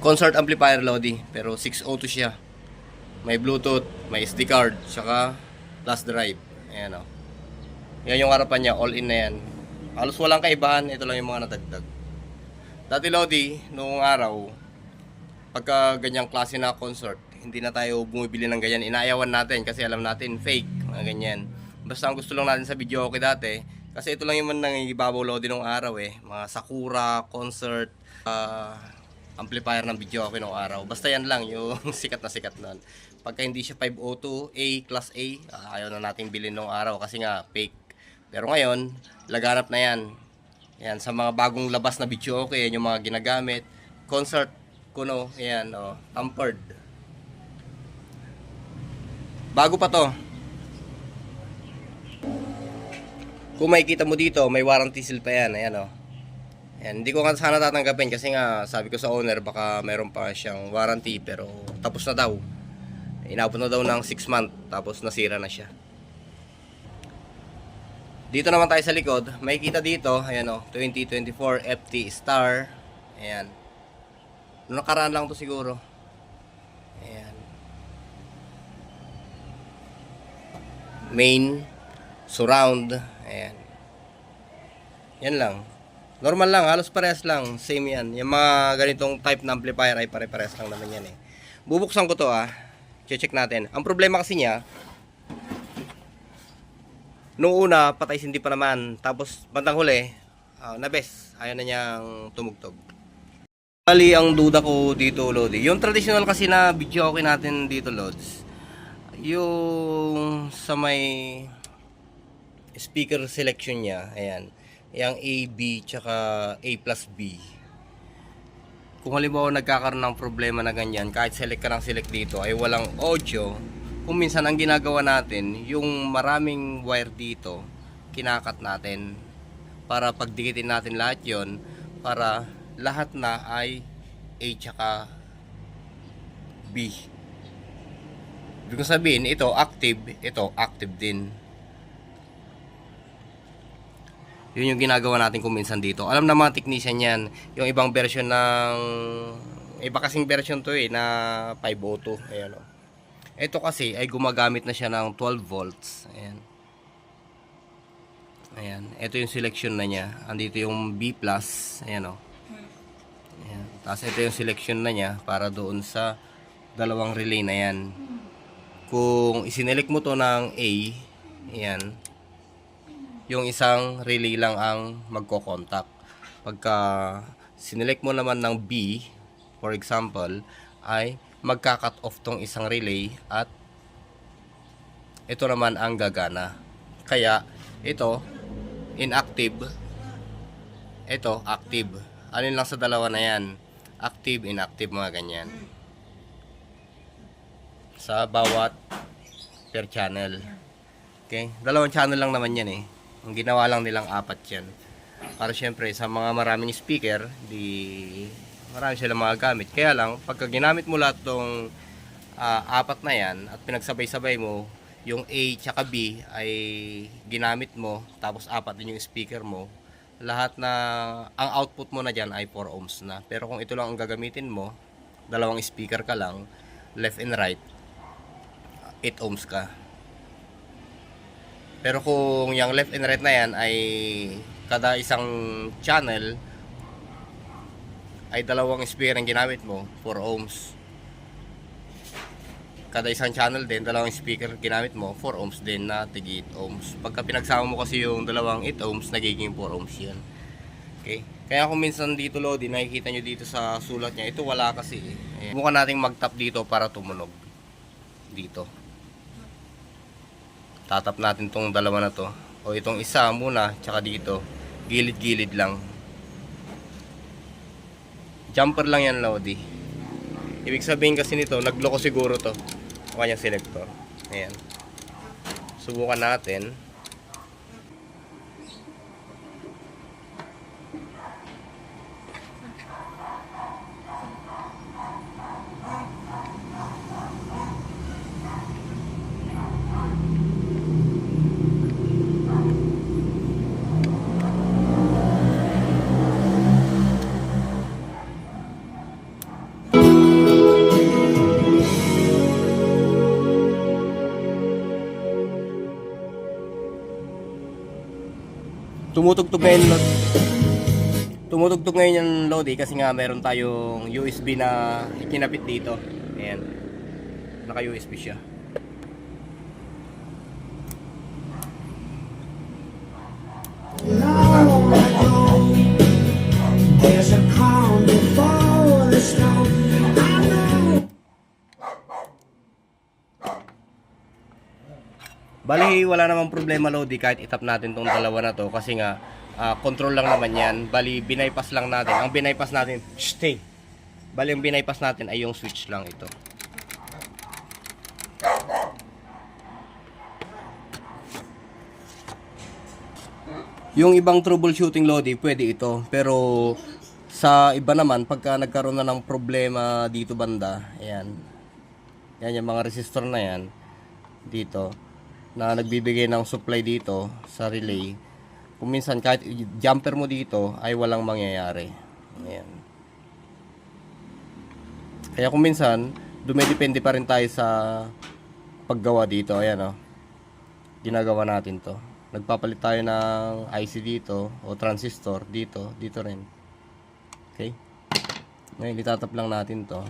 concert amplifier Lodi, pero 602 siya. May Bluetooth, may SD card, saka plus drive. Ayan o. Yan yung harapan niya, all in na yan. Halos walang kaibahan, ito lang yung mga nadagdag. Dati Lodi, noong araw, pagka ganyang klase na concert, hindi na tayo bumibili ng ganyan. Inaayawan natin kasi alam natin fake, mga ganyan. Basta ang gusto lang natin sa video okay dati, kasi ito lang yung nangibabaw Lodi nung araw eh. Mga Sakura, concert, ah, amplifier ng video okay nung araw. Basta yan lang yung sikat na sikat nun. Pagka hindi siya 502, A, class A, ah, ayaw na nating bilhin nung araw kasi nga fake. Pero ngayon, laganap na yan. Yan, sa mga bagong labas na video okay, yan yung mga ginagamit. Concert, kuno, yan, oh, tampered. Bago pa to. Kung makikita mo dito, may warranty seal pa yan, ayan oh. Yan, hindi ko nga sana tatanggapin kasi nga sabi ko sa owner baka meron pa siyang warranty pero tapos na daw. Inabot na daw ng 6 month tapos nasira na siya. Dito naman tayo sa likod, makikita dito, ayan o, 2024 FT Star. Ayan. Noong nakaraan lang to siguro. Ayan. Main, surround, ayan. Yan lang. Normal lang, halos parehas lang. Same yan. Yung mga ganitong type na amplifier ay pare-parehas lang naman yan eh. Bubuksan ko to ah. Check natin. Ang problema kasi niya, nung una, patay hindi pa naman. Tapos, bandang huli, uh, nabes. Ayaw na niyang tumugtog. Bali, ang duda ko dito, Lodi. Yung traditional kasi na video okay natin dito, Lods. Yung sa may speaker selection niya, ayan. Yang A, B, tsaka A plus B. Kung halimbawa nagkakaroon ng problema na ganyan, kahit select ka ng select dito ay walang audio, kung minsan ang ginagawa natin, yung maraming wire dito, kinakat natin para pagdikitin natin lahat yon para lahat na ay A tsaka B. Ibig sabihin, ito active, ito active din. Yun yung ginagawa natin kung minsan dito. Alam na mga technician yan, yung ibang version ng iba kasing version to eh na 502. Ayan o. Ito kasi ay gumagamit na siya ng 12 volts. Ayan. Ayan. Ito yung selection na niya. Andito yung B+. Ayan o. Ayan. Tapos ito yung selection na niya para doon sa dalawang relay na yan. Kung isinelect mo to ng A, ayan, yung isang relay lang ang magko-contact. Pagka sinelect mo naman ng B, for example, ay magka-cut off tong isang relay at ito naman ang gagana. Kaya ito inactive, ito active. Alin lang sa dalawa na yan? Active, inactive, mga ganyan. Sa bawat per channel. Okay? Dalawang channel lang naman yan eh. Ang ginawa lang nilang apat yan. Para syempre sa mga maraming speaker, di marami silang mga gamit. Kaya lang, pagka ginamit mo lahat tong ah, apat na yan at pinagsabay-sabay mo, yung A tsaka B ay ginamit mo, tapos apat din yung speaker mo, lahat na, ang output mo na dyan ay 4 ohms na. Pero kung ito lang ang gagamitin mo, dalawang speaker ka lang, left and right, 8 ohms ka. Pero kung yung left and right na yan ay kada isang channel ay dalawang speaker ang ginamit mo, 4 ohms. Kada isang channel din, dalawang speaker ginamit mo, 4 ohms din na tigi 8 ohms. Pagka pinagsama mo kasi yung dalawang 8 ohms, nagiging 4 ohms yan. Okay? Kaya kung minsan dito Lodi, nakikita nyo dito sa sulat niya, ito wala kasi. Eh. Ayan. Nating mag-tap dito para tumunog. Dito. Tatap natin tong dalawa na to. O itong isa muna, tsaka dito. Gilid-gilid lang. Jumper lang yan, Lodi. Ibig sabihin kasi nito, nagloko siguro to. O kanyang selector. Ayan. Subukan natin. Tumutugtog ngayon lo- Tumutugtog ngayon yung Lodi kasi nga meron tayong USB na ikinapit dito. Ayan. Naka-USB siya. Bali, wala namang problema Lodi kahit itap natin tong dalawa na to kasi nga ah, control lang naman yan. Bali, binaypass lang natin. Ang binaypass natin, stay. Bali, ang binaypass natin ay yung switch lang ito. Yung ibang troubleshooting Lodi, pwede ito. Pero sa iba naman, pagka nagkaroon na ng problema dito banda, ayan. Yan yung mga resistor na yan dito na nagbibigay ng supply dito sa relay. Kung minsan kahit jumper mo dito ay walang mangyayari. Ayan. Kaya kung minsan, dumidepende pa rin tayo sa paggawa dito. Ayan o. Ginagawa natin to. Nagpapalit tayo ng IC dito o transistor dito. Dito rin. Okay? Ngayon, itatap lang natin to.